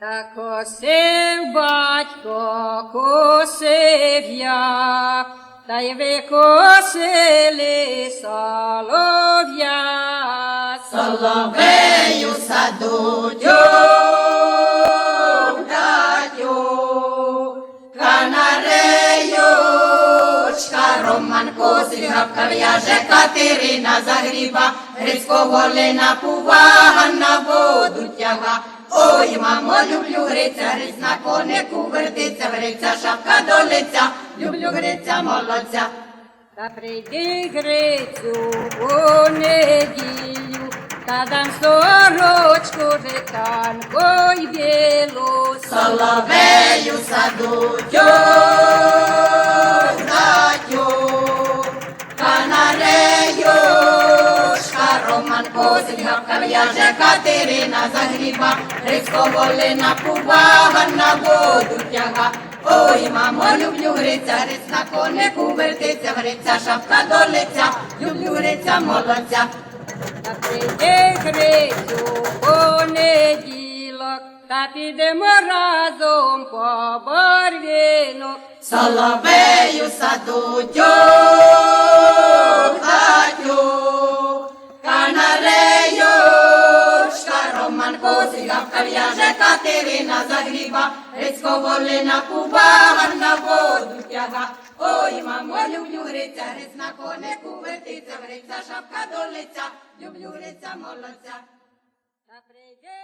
Та косив батько, косив я, та й викосили солов'я. Соловею саду Косик, в'яже Катерина загріба, Грицько волина пува, на воду тяга. Ой, мамо, люблю гриця, гриць на конику вертиться, гриця, шапка до лиця, люблю гриця, молодця. Та прийди Грицю у неділю, та дам сорочку житанко й білу. Соловею саду канареюшка, Роман Косик, гавка в'яже Катерина загріба, Грицько волина пува, на воду тяга. Ой, мамо, люблю гриця, гриць на конику вертиться, гриця, шапка до лиця, люблю гриця, молодця. Та прийди Грицю у неділок, та підемо разом по борвіну. Соловею саду Косик, гавка в'яже Катерина загріба, Грицько волина куба, на воду тяга. Ой, мамо, люблю гриця, гриць на конику вертиться, гриця, шапка до лиця, люблю гриця, молодця. Та прийде